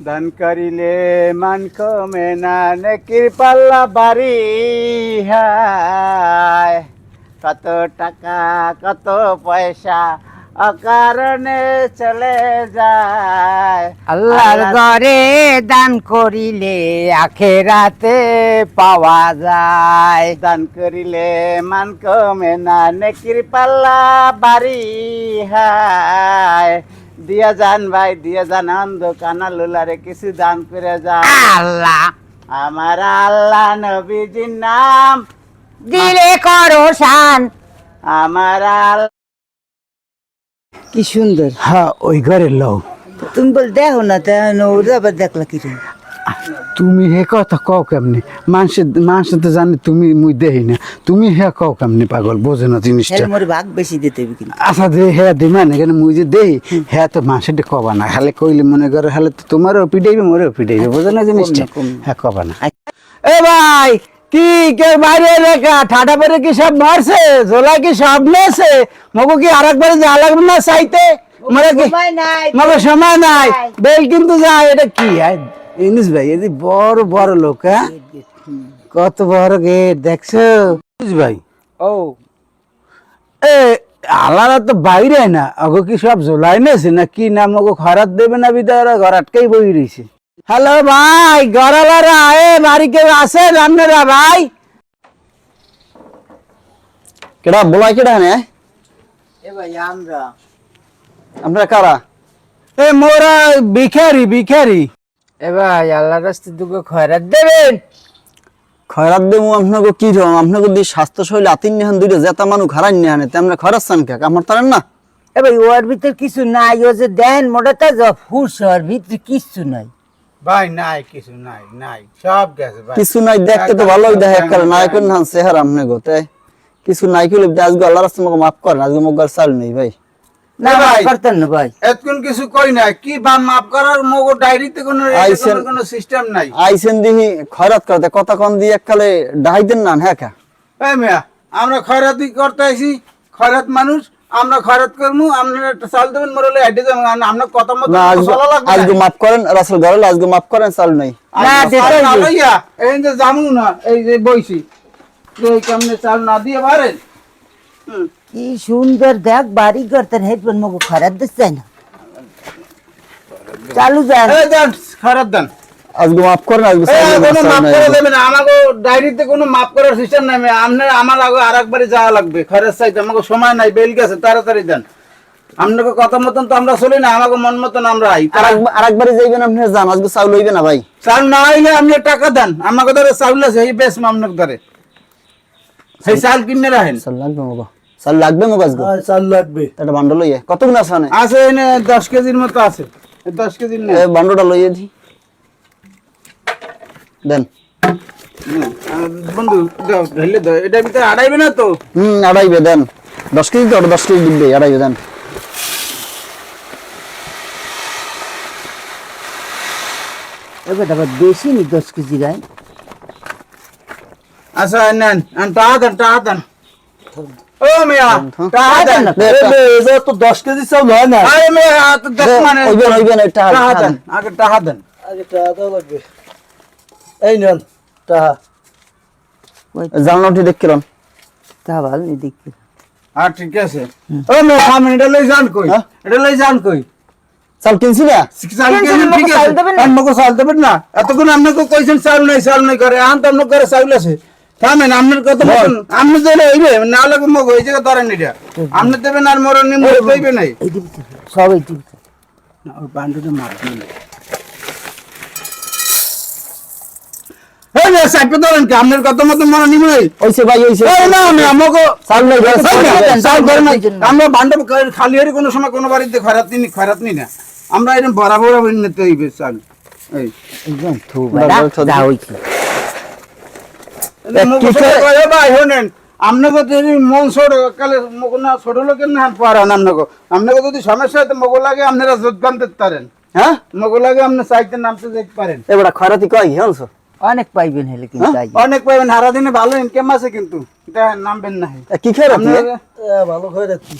দান করিলে মান কমে না নেকির পাল্লা বাড়ি হায়। কত টাকা কত পয়সা অকারণে চলে যায়। আল্লাহর ঘরে দান করিলে আখেরাতে পাওয়া যায়। দান করিলে মান কমে না নেকির পাল্লা বাড়ি হায়। দিয়া যান ভাই দিয়া যান আনন্দ কানা লুলারে কিছু দান করে যান আল্লাহ। আমার আল্লাহ নবীজির নাম। দিলে করো শান। আমার আল্লাহ কি সুন্দর। হ্যাঁ ওই ঘরের লোক। তুমি বল দেখো না তা ওরা আবার দেখলা কি তুমি হে কথা কও কেমনি? মানুষের মানুষের তো জানে তুমি মুই দেহি না। তুমি হে কও কেমনি পাগল? বোঝে না জিনিসটা। মোরে ভাগ বেশি দিতে কিন্তু। আচ্ছা যে হ্যাঁ দিমান এখানে মুই যে দেই হ্যাঁ তো মানুষের কবা না। খালি কইলে মনে করে খালি তো তোমারও পিটাইবে মোরেও পিটাইবে। বোঝে না জিনিসটা? কম হ্যাঁ কবা না। এ ভাই কি কে বাইরে রেখা ঠাডা পরে কি সব মারছে? ঝোলা কি সব নেছে? মগু কি আরেকবার যা লাগবে না চাইতে? মরে কি মগু সময় নাই। বেল কিন্তু যায় এটা কি? আয় ভাই এই বড় বড় লোক হ্যাঁ? কত বড় গেট দেখছ? ইনিস ভাই। ও। এ আলাদা তো বাইরে না অগো কি সব জোলাই নেছে না কি নাম ওগো খরাত দেবে না বিদায় ঘর আটকাই বই রয়েছে হ্যালো ভাই গড়ালারা এ বাড়ি কেউ আছেন আপনারা ভাই? কেডা বলাই কেডা নে এ ভাই আমরা। আপনারা কারা? এ মোরা ভিখারি ভিখারি। এ ভাই আল্লাহ রাস্তে দুটো খয়রাত দেবেন? খয়রাত দেবো আপনাকে কি রকম আপনাকে দিয়ে স্বাস্থ্য শৈলী আতিন নেহান দুইটা জেতা মানুষ হারাই নেহানে তেমন খয়রাত চান কে? আমার তারেন না। এ ভাই ওর ভিতর কিছু নাই ও যে দেন মোটা তা ফুস ওর ভিতরে কিছু নাই। ভাই নাই কিছু নাই নাই সব গেছে ভাই। কিছু নাই দেখতে তো ভালোই দেখে করে নাই করে না চেহারা আপনি গোতে। কিছু নাই কি আজকে আল্লাহ রাস্তা আমাকে মাফ করেন আজকে মোক চাল নেই ভাই। না না ভাই। ভাই করতেন না ভাই। এতক্ষণ কিছু কই না কি বা মাফ করার? মগো ডায়েরিতে কোনো কোনো সিস্টেম নাই। আইসেন দিহি খয়রাত করতে। কথা কন দিয়ে এককালে ডাহাই দেন না হ্যাঁ কা? এই মিয়া আমরা খয়রাতি করতে আইছি। খয়রাত মানুষ আমরা খয়রাত করমু আপনারা চাল দেবেন মরলে হেঁটে যাবেন। আমরা মতো চলা লাগবে আজকে মাফ করেন রাসেল ঘরে আজকে মাফ করেন চাল নেই। না, দিতেই এই যে জামু না এই যে বইছি। এই কেমনে চাল না দিয়ে পারেন। কি সুন্দর দেখ বাড়ি করতেন হেডফোন মগু খরাত দিচ্ছে না। চালু যান এই দেন আজকে মাফ করেন আজকে এই, কোনো মাফ করে দেবেন আমাকে ডায়েরিতে কোনো মাফ করার সিস্টেম নাই আপনার আমার আগে আর একবারে যাওয়া লাগবে খরচ চাইতে আমাকে সময় নাই বেল গেছে তাড়াতাড়ি দেন। আপনাকে কথা মতন তো আমরা চলি না আমাকে মন মতন আমরা আই। আরেকবারে যাইবেন আপনি যান আজকে চাউল হইবে না ভাই। চাল না হইলে আপনি টাকা দেন আমাকে ধরে চাউল আছে এই বেশ আপনাকে ধরে। সেই চাল কিনে রাখেন। চাল লাগবে চাল লাগবে মগো আজকে চাল লাগবে। একটা বান্ডল লইয়ে। কতগুলো আছে না আছে এনে দশ কেজির মতো আছে। দশ কেজির নেই এ বান্ডলটা লইয়ে দি। দেন। বন্ধু দাও ঢেলে দাও। এটার ভিতরে আড়াইবে না তো? হুম আড়াইবে দেন। দশ কেজি তো দশ কেজি দিবে আড়াইবে দেন। এবার আবার বেশি নি দশ কেজি গাই আচ্ছা নেন আন টাকা দেন টাকা দেন ও মিয়া টাকা দেন। তো। দশ কেজি চাউল হয় না? আরে মিয়া তো মানে হইবে হইবে না, টাকা টাকা টাকা দেন আগে টাকা দেন। জানলাটি দেখছিলাম তা। ভালো নি দেখি আর ঠিক আছে। ও মিয়া সামনে এটা লই যান কই? হ্যাঁ? এটা লই যান কই? চাল কিনছি না? চাল ঠিক চাল আছে। দেবেন না? চাল দেবেন না। এতক্ষণ আপনাকে কইছেন চাল নাই চাল নাই করে আন তো আপনার ঘরে চাউল আছে। আপনার কত আপনি দিলে হইবে না লাগে মগ হয়ে যাবে ধরেন এটা। আপনি দেবেন আর মরণ নিমো হইবে নাই। সব এই না মারবেন না আপনার কত নাই। ভাই আমি আমাকে আমরা বান্ডব খালি হয়ে কোনো সময় কোনো বাড়িতে খরাত নি খরাত নি। না আমরা এরকম বরাবর নিতে হইবে চাল এই। একদম থু দাও, দাও, দাও। যা আপনাকে যদি মন ছোট কালে মগনা ছোট লোকের না পারান আপনাকে আপনাকে যদি সমস্যা হয় তো মগো লাগে আপনারা যোগদান দিতে পারেন। হ্যাঁ? মগো লাগে আপনি চাইতে নামতে যেতে পারেন। এবার খয়রাতি কয় হ্যাঁ অনেক পাইবেন হেলে কিন্তু অনেক পাইবেন সারা দিনে ভালো ইনকাম আছে কিন্তু। নামবেন না কি খেয়ে ভালো খেয়ে রাখছি